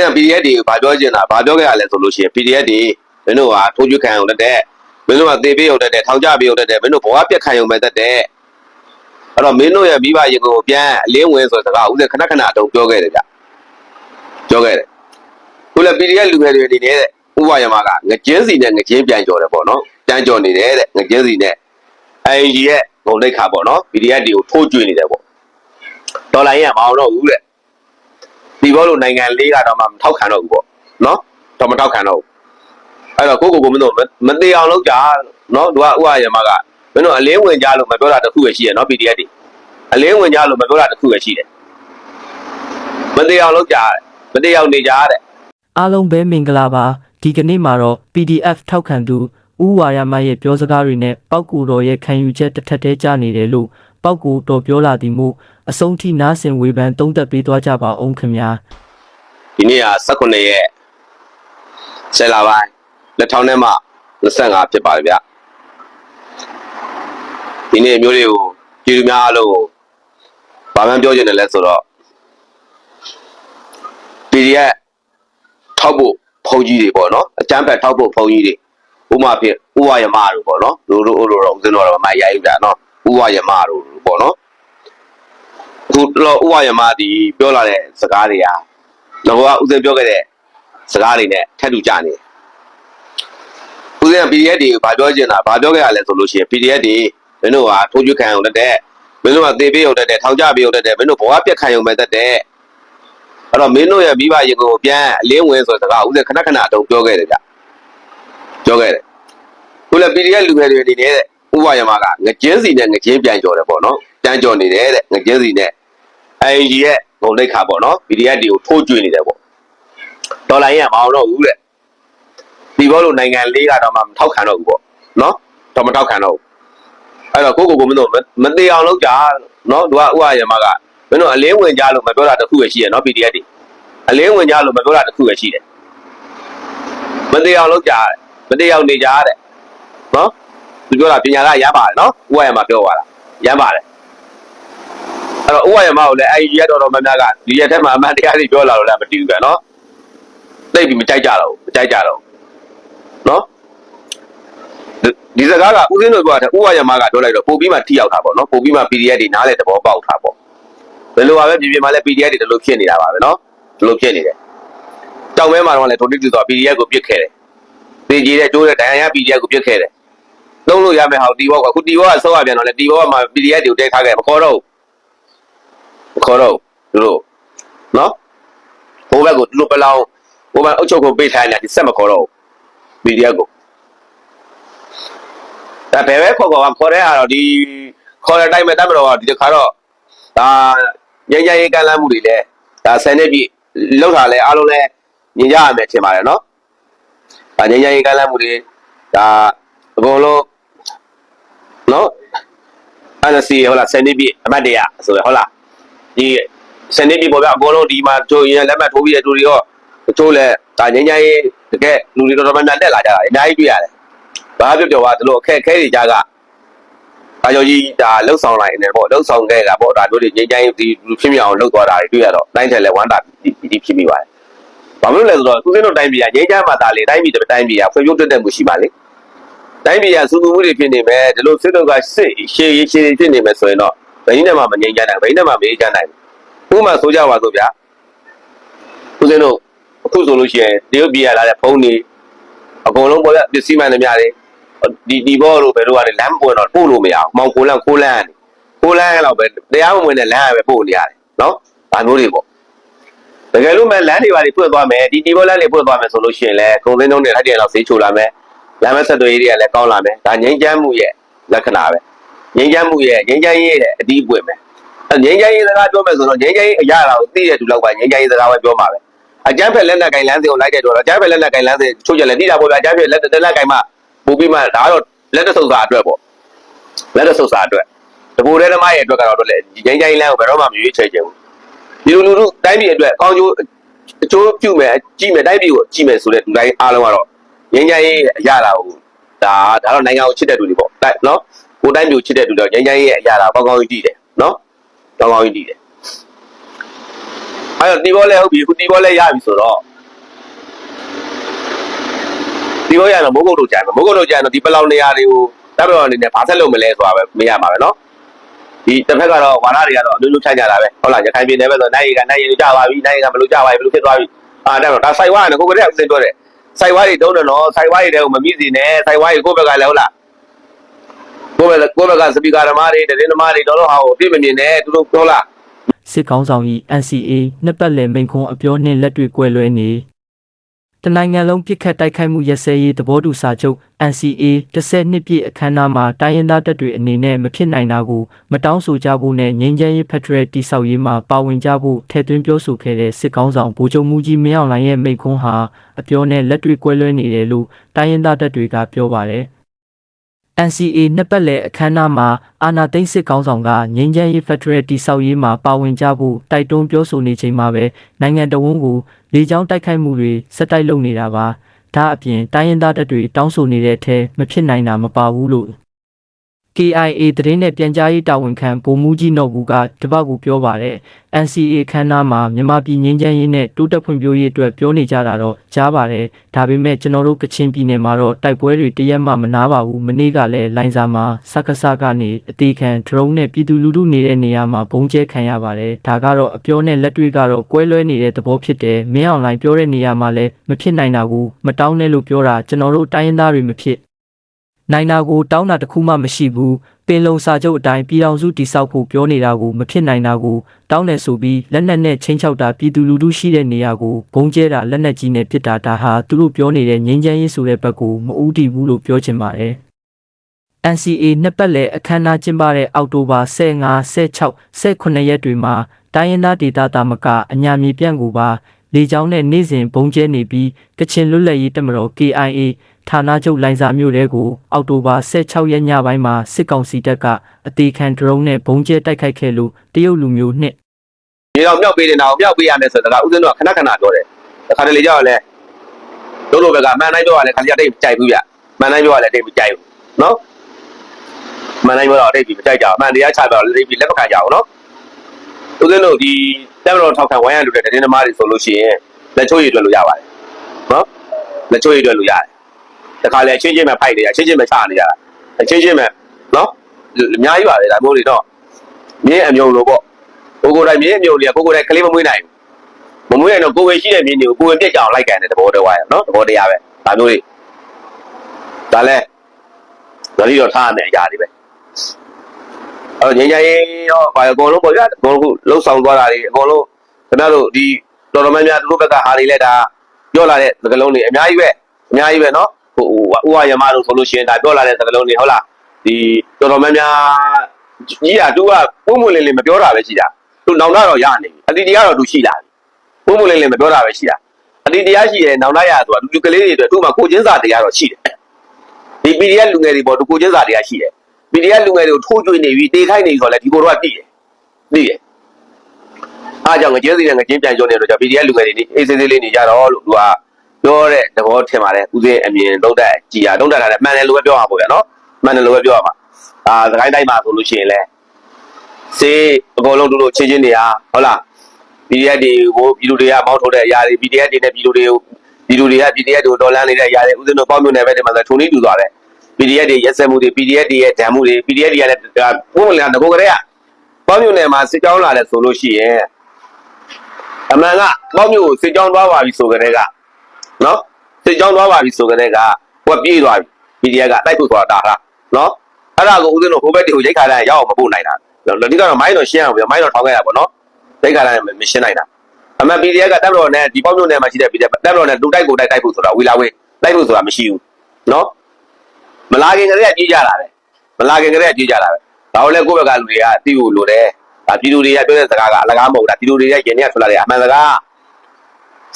စဉ်က PDF တွေကိုဗာပြောချင်တာဗာပြောခဲ့ရလဲဆိုလို့ရှိရင် PDF တွေမင်းတို့ကထိုးကျွခံအောင်တက်တဲ့မင်းတို့ကသေပေးအောင်တက်တဲ့ထောင်ကြပေးအောင်တက်တဲ့မင်းတို့ဘဝပြက်ခံအောင်ပဲတက်တဲ့အဲ့တော့မင်းတို့ရဲ့မိဘရေကိုပြန်အလင်းဝင်ဆိုတဲ့စကားဦးဇင်ခဏခဏတုံပြောခဲ့တယ်ကြပြောခဲ့တယ်ခုလည်း PDF လူငယ်တွေအနေနဲ့ဥပယမကငကျင်းစီနဲ့ငကျင်းပြန်ကြော်တယ်ပေါ့နော်ပြန်ကြော်နေတယ်တဲ့ငကျင်းစီနဲ့ ANG ရဲ့ဂုံတိတ်ခါပေါ့နော် PDF တွေကိုထိုးကျွေးနေတယ်ပေါ့ဒေါ်လာရင်းကမအောင်တော့ဘူးတဲ့ ဒီဘောလို့နိုင်ငံလေးကတော့မှမထောက်ခံတော့ဘူးပေါ့နော်တော့မထောက်ခံတော့ဘူးအဲ့တော့ကိုကိုကိုမင်းတို့မသေးအောင်လုပ်ကြနော်သူကဥပယမကမင်းတို့အလင်းဝင်ကြလို့မပြောတာတခုပဲရှိရနော် PDF တွေအလင်းဝင်ကြလို့မပြောတာတခုပဲရှိတယ်မသေးအောင်လုပ်ကြမသေးအောင်နေကြတဲ့အားလုံးပဲမင်္ဂလာပါဒီကနေ့မှာတော့ PDF ထောက်ခံသူဦးဝါရမရဲ့ပြောစကားတွေနဲ့ပောက်ကူတော်ရဲ့ခံယူချက်တစ်ထက်တည်းကြနေတယ်လို့ပောက်ကူတော်ပြောလာသည်မို့ အဆုံးထိနားဆင်ဝေဖန်သုံးသပ်ပေးသွားကြပါအောင်ခင်ဗျာဒီနေ့က18ရက်ဆယ်လာပိုင်းလက်ထောင်းထဲမှာ25ဖြစ်ပါတယ်ဗျဒီနေ့မျိုးတွေကိုကြည်လူများအားလုံးကိုဘာမှပြောချင်တယ်လဲဆိုတော့ PDF ထောက်ဖို့ဖုန်ကြီးတွေပေါ့နော်အကျမ်းဖက်ထောက်ဖို့ဖုန်ကြီးတွေဥမာဖြင့်ဥဝရမတို့ပေါ့နော်လူတို့တို့တော့ဦးဇင်းတော်တော့မရိုက်ဘူးဗျာနော်ဥဝရမတို့ပေါ့နော် အခုတော့ဥဝရမဒီပြောလာတဲ့စကားတွေကတော့ကဦးဇင်းပြောခဲ့တဲ့စကားတွေနဲ့ထပ်တူကြနေတယ်ဦးဇင်းက PDF တွေကိုဗာပြောချင်တာဗာပြောခဲ့ရလဲဆိုလို့ရှိရင် PDF တွေမင်းတို့ကထိုးကျွခံအောင်တက်တဲ့မင်းတို့ကသေပေးအောင်တက်တဲ့ထောင်ကြပေးအောင်တက်တဲ့မင်းတို့ဘဝပြက်ခံအောင်ပဲတက်တဲ့အဲ့တော့မင်းတို့ရဲ့မိဘရေကိုပြန်အလင်းဝင်ဆိုတဲ့စကားဦးဇင်းခဏခဏတုံပြောခဲ့တယ်ကြပြောခဲ့တယ်ခုလည်း PDF လူငယ်တွေအနေနဲ့ဥပယမကငကျင်းစီနဲ့ငကျင်းပြန်ကြော်တယ်ပေါ့နော်ပြန်ကြော်နေတယ်တဲ့ငကျင်းစီနဲ့ ANG ရဲ့ဂုံတိတ်ခါပေါ့နော် PDF တွေကိုထိုးကျွေးနေတယ်ပေါ့ဒေါ်လာရင်းကမအောင်တော့ဘူးတဲ့ဒီဘောလို့နိုင်ငံလေးကတော့မှမထောက်ခံတော့ဘူးပေါ့နော်တော့မထောက်ခံတော့ဘူးအဲ့တော့ကိုကိုကိုမင်းတို့မသေးအောင်လုပ်ကြနော်သူကဥပယမကမင်းတို့အလင်းဝင်ကြလို့မပြောတာတခုပဲရှိရနော် PDF တွေအလင်းဝင်ကြလို့မပြောတာတစ်ခုပဲရှိတယ်မသေးအောင်လုပ်ကြတယ်မသေးအောင်နေကြတဲ့နော်သူပြောတာပညာကရပါတယ်နော်ဥဝရမပြောသွားတာရပါတယ် အဲ့တော့ဥဝရမကိုလည်းအဲဒီရက်တော်တော်များများကဒီရက်ထက်မှအမှန်တရားတွေပြောလာလို့လည်းမတည်ဘူးပဲနော်သိပြီမကြိုက်ကြတော့ဘူးမကြိုက်ကြတော့ဘူးနော်ဒီစကားကဦးစင်းတို့ပြောတာဥဝရမကပြောလိုက်တော့ပို့ပြီးမှထိရောက်တာပေါ့နော်ပို့ပြီးမှ PDF တွေနားလေသဘောပေါက်တာပေါ့ဘယ်လိုပါပဲပြည်ပြည်မှာလည်း PDF တွေဒီလိုဖြစ်နေတာပါပဲနော်ဒီလိုဖြစ်နေတယ်။တောင်မဲမှာတော့လည်းထိုတိတူဆို PDF ကိုပြစ်ခဲ့တယ်။သေကြီးတဲ့ကျိုးတဲ့ဒဏ်ရာရ PDF ကိုပြစ်ခဲ့တယ်။သုံးလို့ရမယ်ဟာတီဘောကအခုတီဘောကဆောက်ရပြန်တော့လေတီဘောကမှ PDF တွေကိုတဲထားခဲ့မခေါ်တော့ဘူး။ မခေါ်တော့ဘူးသူတို့နော်။ဘိုးဘက်ကိုသူတို့ပလောင်ဘိုးဘက်အုတ်ချုပ်ကိုပေးထားနေတာဒီဆက်မခေါ်တော့ဘူး။ PDF ကိုဒါဘယ်ပဲခေါ်ခေါ်ကခေါ်တဲ့ဟာတော့ဒီခေါ်တဲ့အတိုင်းပဲတတ်မတော်ကဒီတစ်ခါတော့ဒါညဉ့်ညဉ့်ရေးကမ်းလှမ်းမှုတွေလည်းဒါဆယ်နှစ်ပြည့်လောက်တာလဲအားလုံးလဲမြင်ကြရမယ်ထင်ပါတယ်နော်။ဒါငញ្ញရေးကမ်းလှမ်းမှုတွေဒါအကုန်လုံးနော်အဲ့ဒါစီဟုတ်လားဆယ်နှစ်ပြည့်အမတ်တရဆိုရဟုတ်လား ဒီဆယ်နှစ်ပြည့်ပေါ်ပြအကုန်လုံးဒီမှာတို့ရင်လက်မှတ်ထိုးပြီးတဲ့သူတွေရောတို့လဲဒါငញ្ញရေးတကယ်လူတွေတော်တော်များများတက်လာကြတာအများကြီးတွေ့ရတယ်။ဘာပြောပြောပါဒီလိုအခက်အခဲတွေကြားကအာယောကြီးဒါလှုပ်ဆောင်လိုက်နေပေါ့လှုပ်ဆောင်ခဲ့တာပေါ့ဒါတို့တွေငိမ့်တိုင်းဒီလူဖြစ်မြောင်လှုပ်သွားတာတွေတွေ့ရတော့တိုင်းတယ်လဲဝမ်းတာဒီဒီဖြစ်မိပါတယ်။ဘာလို့လဲဆိုတော့သူစင်းတို့တိုင်းပြည်ကငိမ့်ချမ်းမှာဒါလေတိုင်းပြည်တစ်တိုင်းပြည်ကဖွံ့ဖြိုးတိုးတက်မှုရှိပါလေ။တိုင်းပြည်ကစူးစူးမှုတွေဖြစ်နေမယ်ဒီလိုစစ်တို့ကစစ်ရှေးရှေးဖြစ်နေမယ်ဆိုရင်တော့ ဘယ်နည်းနဲ့မှမငိမ့်ချမ်းနိုင်ဘယ်နည်းနဲ့မှမအေးချမ်းနိုင်ဘူး။ဥပမာဆိုကြပါစို့ဗျာ။သူစင်းတို့အခုဆိုလို့ရှိရင်တရုတ်ပြည်ကလာတဲ့ဖုန်းတွေအကုန်လုံးပေါ်ရပစ္စည်းမှန်သမျှတွေဒီဒီဘောတို့ဘယ်လိုကလဲလမ်းပွင့်တော့ပို့လို့မရအောင်မောင်ကိုလန့်ကိုလန့်ကိုလန့်အဲ့လောက်ပဲတရားမဝင်တဲ့လမ်းရပဲပို့နေရတယ်နော်ဒါမျိုးတွေပေါ့တကယ်လို့မဲ့လမ်းတွေပါတွေပွင့်သွားမယ်ဒီဒီဘောလမ်းတွေပွင့်သွားမယ်ဆိုလို့ရှိရင်လည်းကုန်သိန်းလုံးတွေထိုက်တယ်လောက်ဆေးချိုလာမယ်လမ်းမဆက်သွယ်ရေးတွေကလည်းကောင်းလာမယ်ဒါငိမ့်ချမ်းမှုရဲ့လက္ခဏာပဲ ငိမ့်ချမ်းမှုရဲ့ငိမ့်ချမ်းရေးရဲ့အတီးပွင့်မယ်အဲငိမ့်ချမ်းရေးစကားပြောမယ်ဆိုတော့ငိမ့်ချမ်းရေးအရာလာကိုသိတဲ့သူလောက်ပါငိမ့်ချမ်းရေးစကားပဲပြောမှာပဲအကျန်းဖက်လက်နက်ကင်လမ်းစဉ်ကိုလိုက်တဲ့တော့အကျန်းဖက်လက်နက်ကင်လမ်းစဉ်ချို့ကြလဲတိတာပေါ့ဗျာအကျန်းဖက်လက်လက်နက်ကင်မှပို့ပြီးမှဒါကတော့လက်တဆုပ်စာအတွက်ပေါ့လက်တဆုပ်စာအတွက်တပူတဲ့သမားရဲ့အတွက်ကတော့တော့လေငိမ့်ချိုင်းလမ်းကိုဘယ်တော့မှမရွေးချယ်ချင်ဘူးဒီလိုလူလူတိုင်းပြည်အတွက်ကောင်းကျိုးအကျိုးပြုမယ်ကြည့်မယ်တိုင်းပြည်ကိုကြည့်မယ်ဆိုတဲ့လူတိုင်းအားလုံးကတော့ငိမ့်ချိုင်းရဲ့အရာလာကိုဒါဒါတော့နိုင်ငံကိုချစ်တဲ့လူတွေပေါ့တိုက်နော် ကိုတိုင်းမျိုးချစ်တဲ့သူတော့ငញ្ញိုင်းရဲ့အရာတာကောင်းကောင်းကြီးတည်တယ်နော်ကောင်းကောင်းကြီးတည်တယ်အဲ့တော့တီဘောလဲဟုတ်ပြီခုတီဘောလဲရပြီဆိုတော့တီဘောရတော့မိုးကုတ်တို့ကြံတော့မိုးကုတ်တို့ကြံတော့ဒီဘလောက်နေရာတွေကိုတပ်ပြောအနေနဲ့ဘာဆက်လုပ်မလဲဆိုတာပဲမေးရမှာပဲနော်ဒီတစ်ဖက်ကတော့ဝါရတွေကတော့အမျိုးမျိုးဖြတ်ကြတာပဲဟုတ်လားရခိုင်ပြည်နယ်ပဲဆိုနိုင်ရကနိုင်ရကြပါပြီနိုင်ရကဘလို့ကြပါပြီဘလို့ဖြစ်သွားပြီအာတက်တော့ဒါစိုက်ဝါကလည်းကိုကတည်းကဥစဉ်ပြောတယ်စိုက်ဝါတွေတုံးတယ်နော်စိုက်ဝါတွေတဲကိုမမိစီနဲ့စိုက်ဝါတွေကိုဘက်ကလည်းဟုတ်လား ကိုယ့်ဘက်ကိုယ့်ဘက်ကစပီကာသမားတွေတရင်သမားတွေတော်တော်ဟာကိုပြည့်မမြင်နဲ့သူတို့ပြောလားစစ်ကောင်းဆောင်၏ NCA နှစ်ပတ်လည်မိန့်ခွန်းအပြောနှင့်လက်တွေ့ကွဲလွဲနေတနိုင်ငံလုံးပြစ်ခတ်တိုက်ခိုက်မှုရစဲရေးသဘောတူစာချုပ် NCA 10နှစ်ပြည့်အခမ်းအနားမှာတိုင်းရင်းသားတပ်တွေအနေနဲ့မဖြစ်နိုင်တာကိုမတောင်းဆိုကြဖို့နဲ့ငြိမ်းချမ်းရေးဖက်ဒရယ်တိဆောက်ရေးမှာပါဝင်ကြဖို့ထည့်သွင်းပြောဆိုခဲ့တဲ့စစ်ကောင်းဆောင်ဗိုလ်ချုပ်မူကြီးမင်းအောင်လှိုင်ရဲ့မိန့်ခွန်းဟာအပြောနဲ့လက်တွေ့ကွဲလွဲနေတယ်လို့တိုင်းရင်းသားတပ်တွေကပြောပါတယ် NCA နှစ်ပတ်လည်အခမ်းအနားမှာအာနာသိန်းစစ်ကောင်းဆောင်ကငြိမ်းချမ်းရေးဖက်ဒရယ်တိဆောက်ရေးမှာပါဝင်ကြဖို့တိုက်တွန်းပြောဆိုနေချိန်မှာပဲနိုင်ငံတော်ဝန်ကိုလေကြောင်းတိုက်ခိုက်မှုတွေစက်တိုက်လုပ်နေတာပါဒါအပြင်တိုင်းရင်းသားတပ်တွေတောင်းဆိုနေတဲ့အထက်မဖြစ်နိုင်တာမပါဘူးလို့ KIA သတင်းနဲ့ပြန်ကြားရေးတာဝန်ခံဗိုလ်မှူးကြီးနော်ဘူးကတပတ်ကူပြောပါတယ် NCA ခန်းနာမှာမြန်မာပြည်ငြိမ်းချမ်းရေးနဲ့တိုးတက်ဖွံ့ဖြိုးရေးအတွက်ပြောနေကြတာတော့ကြားပါတယ်ဒါပေမဲ့ကျွန်တော်တို့ကချင်ပြည်နယ်မှာတော့တိုက်ပွဲတွေတရက်မှမနာပါဘူးမနေ့ကလည်းလိုင်းစာမှာစက္ကစကနေအသေးခံ drone နဲ့ပြည်သူလူထုနေတဲ့နေရာမှာဘုံကျဲခံရပါတယ်ဒါကတော့အပြောနဲ့လက်တွေ့ကတော့ကွဲလွဲနေတဲ့သဘောဖြစ်တယ်မင်းအောင်လိုင်းပြောတဲ့နေရာမှာလည်းမဖြစ်နိုင်တာကိုမတောင်းနဲ့လို့ပြောတာကျွန်တော်တို့တိုင်းရင်းသားတွေမဖြစ် နိုင်နာကိုတောင်းတာတစ်ခုမှမရှိဘူးပင်လုံစာချုပ်အတိုင်းပြည်အောင်စုတိဆောက်ဖို့ပြောနေတာကိုမဖြစ်နိုင်တာကိုတောင်းတယ်ဆိုပြီးလက်နက်နဲ့ချင်းချောက်တာပြည်သူလူထုရှိတဲ့နေရာကိုဘုံကျဲတာလက်နက်ကြီးနဲ့ပစ်တာဒါဟာသူတို့ပြောနေတဲ့ငြိမ်းချမ်းရေးဆိုတဲ့ဘက်ကိုမဦးတည်ဘူးလို့ပြောချင်ပါတယ် NCA နှစ်ပတ်လည်အခမ်းအနားကျင်းပတဲ့အောက်တိုဘာ15 16 18ရက်တွေမှာတိုင်းရင်းသားဒေသတာမကအညာမြေပြန့်ကိုပါလေကြောင်းနဲ့နေ့စဉ်ဘုံကျဲနေပြီးကချင်လွတ်လပ်ရေးတပ်မတော် KIA ဌာနချုပ်လိုင်စာမြို့တဲကိုအောက်တိုဘာ16ရက်ညပိုင်းမှာစစ်ကောင်စီတပ်ကအသေးခံဒရုန်းနဲ့ဘုံကျဲတိုက်ခိုက်ခဲ့လို့တရုတ်လူမျိုးနှစ်မြေတော်မြောက်ပေးနေတာကိုမြောက်ပေးရမယ်ဆိုတာကဥစဉ်တော့ခဏခဏပြောတယ်တခါတလေကြောက်လဲတို့လိုဘက်ကမှန်တိုင်းပြောရလဲခါကြတိတ်မကြိုက်ဘူးဗျမှန်တိုင်းပြောရလဲတိတ်မကြိုက်ဘူးနော်မှန်တိုင်းပြောတော့တိတ်ပြီးမကြိုက်ကြဘူးမှန်တရားချပြောတိတ်ပြီးလက်မခံကြဘူးနော်ဥစဉ်တို့ဒီတက်မတော်ထောက်ခံဝိုင်းရလူတဲ့တင်းသမားတွေဆိုလို့ရှိရင်လက်ချိုးရည်တွေ့လို့ရပါတယ်နော်လက်ချိုးရည်တွေ့လို့ရတယ် တခါလေအချင်းချင်းပဲဖိုက်နေရအချင်းချင်းပဲချနေရတာအချင်းချင်းပဲနော်အများကြီးပါလေဒါမျိုးတွေတော့မြင်းအမြုံလို့ပေါ့ကိုကိုယ်တိုင်မြင်းအမြုံတွေကကိုကိုယ်တိုင်ကလေးမမွေးနိုင်ဘူးမမွေးရင်တော့ကိုယ်ပဲရှိတဲ့မြင်းတွေကိုကိုယ်ပဲပြက်ကြအောင်လိုက်ကန်တဲ့သဘောတရားရနော်သဘောတရားပဲဒါမျိုးတွေဒါလဲဒါလေးတော့ထားရမယ်အရာတွေပဲအဲ့တော့ငញ្ញရေးရောဘာအကုန်လုံးပေါ့ဗျာအကုန်လုံးလှုပ်ဆောင်သွားတာတွေအကုန်လုံးခင်ဗျားတို့ဒီတော်တော်များများသူတို့ဘက်ကဟာတွေလဲဒါပြောလာတဲ့သကလုံးတွေအများကြီးပဲအများကြီးပဲနော် ဟိုဥဝရမတို့ဆိုလို့ရှိရင်ဒါပြောလာတဲ့သကလုံးတွေဟုတ်လားဒီတော်တော်များများကြီးอ่ะ तू ကပုံမွေလင်းလင်းမပြောတာပဲရှိတာ သူနောင်တတော့ရနေပြီအတီတရားတော့သူရှိလာပြီပုံမလေးလေးမပြောတာပဲရှိတာအတီတရားရှိတယ်နောင်တရဆိုတာလူကလေးတွေအတွက်သူ့မှာကိုချင်းစာတရားတော့ရှိတယ်ဒီ PDF လူငယ်တွေပေါ်သူကိုချင်းစာတရားရှိတယ် PDF လူငယ်တွေကိုထိုးကျွေးနေပြီတေးခိုင်းနေပြီဆိုတော့လေဒီကိုတော့သိတယ်သိတယ်အားကြောင့်ငကျင်းစီနဲ့ငကျင်းပြန်ကျုံနေတော့ကြာ PDF လူငယ်တွေနေအေးစေးသေးလေးနေကြတော့လို့သူက ပြောတဲ့သဘောထင်ပါတယ်ဦးစင်းအမြင်သုံးသက်ကြည်ရသုံးသက်တာလည်းမှန်တယ်လို့ပဲပြောရမှာပေါ့ဗျာနော်မှန်တယ်လို့ပဲပြောရမှာအာစကိုင်းတိုင်းမှာဆိုလို့ရှိရင်လည်းစေးအကုန်လုံးတို့တို့ချင်းချင်းနေဟာဟုတ်လား PDF တွေကိုပြည်သူတွေကမောင်းထုတ်တဲ့အရာတွေ PDF တွေနဲ့ပြည်သူတွေကိုပြည်သူတွေက PDF တွေကိုတော်လန်းနေတဲ့အရာတွေဥစဉ်တို့ပေါင်းမြို့နယ်ပဲဒီမှာဆိုထုံနေတူသွားတယ် PDF တွေရက်စက်မှုတွေ PDF တွေရဲ့ဓာတ်မှုတွေ PDF တွေကလည်းပုံမှန်ကငကိုကလေးကပေါင်းမြို့နယ်မှာစစ်ကြောင်းလာတယ်ဆိုလို့ရှိရင်အမှန်ကပေါင်းမြို့ကိုစစ်ကြောင်းသွားပါပြီဆိုကြတဲ့က နော်စစ်ကြောင်းသွားပါပြီဆိုကြတဲ့ကဟိုကပြေးသွားပြီ PDF ကတိုက်ဖို့ဆိုတာဒါလားနော်အဲ့ဒါကိုဥစဉ်တို့ဟိုဘက်တွေကိုရိတ်ခါတိုင်းရောက်အောင်မပို့နိုင်တာလော်ဒီကတော့မိုင်းတော့ရှင်းအောင်ပြမိုင်းတော့ထောင်းခဲ့ရပါတော့ဒိတ်ကလည်းမရှင်းနိုင်တာအမှန် PDF ကတက်မတော်နဲ့ဒီပေါက်မြို့နယ်မှာရှိတဲ့ PDF တက်မတော်နဲ့တူတိုက်ကိုတိုက်တိုက်ဖို့ဆိုတာဝီလာဝေးတိုက်ဖို့ဆိုတာမရှိဘူးနော်မလာခင်ကလေးကကြီးကြတာပဲမလာခင်ကလေးကကြီးကြတာပဲဒါတော့လေကိုယ့်ဘက်ကလူတွေကသိဖို့လိုတယ်ဒါပြည်သူတွေကပြောတဲ့စကားကအလကားမဟုတ်တာပြည်သူတွေကယင်နေရထွက်လာတဲ့အမှန်စကား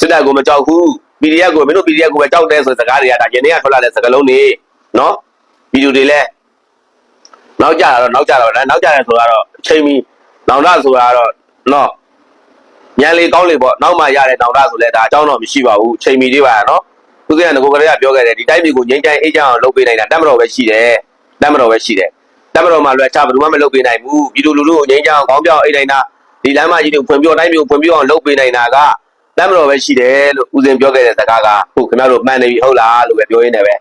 စစ်တပ်ကိုမကြောက်ဘူး PDF ကိုမင်းတို့ PDF ကိုပဲကြောက်တယ်ဆိုတဲ့စကားတွေကဒါယင်နေရထွက်လာတဲ့စကားလုံးတွေနော်ပြည်သူတွေလည်းနောက်ကြတာတော့နောက်ကြတော့နောက်ကြတယ်ဆိုတော့အချိန်မီနောင်တဆိုတာတော့နော်ညံလေကောင်းလေပေါ့နောက်မှရတဲ့နောင်တဆိုလဲဒါအကြောင်းတော့မရှိပါဘူးအချိန်မီလေးပါနော်သူကငကိုကလေးကပြောခဲ့တယ်ဒီတိုင်းပြည်ကိုငြိမ်းချမ်းအေးချမ်းအောင်လုပ်ပေးနိုင်တာတတ်မတော်ပဲရှိတယ်တတ်မတော်ပဲရှိတယ်တတ်မတော်မှလည်းအခြားဘယ်သူမှမလုပ်ပေးနိုင်ဘူးပြည်သူလူထုကိုငြိမ်းချမ်းအောင်ကောင်းပြောင်းအိတ်နိုင်တာဒီလမ်းမကြီးတွေကိုဖွင့်ပြတိုင်းပြည်ကိုဖွင့်ပြအောင်လုပ်ပေးနိုင်တာက လက်မတော်ပဲရှိတယ်လို့ဦးစင်ပြောခဲ့တဲ့စကားကဟုတ်ခင်ဗျားတို့မှန်နေပြီဟုတ်လားလို့ပဲပြောရင်းနေပဲ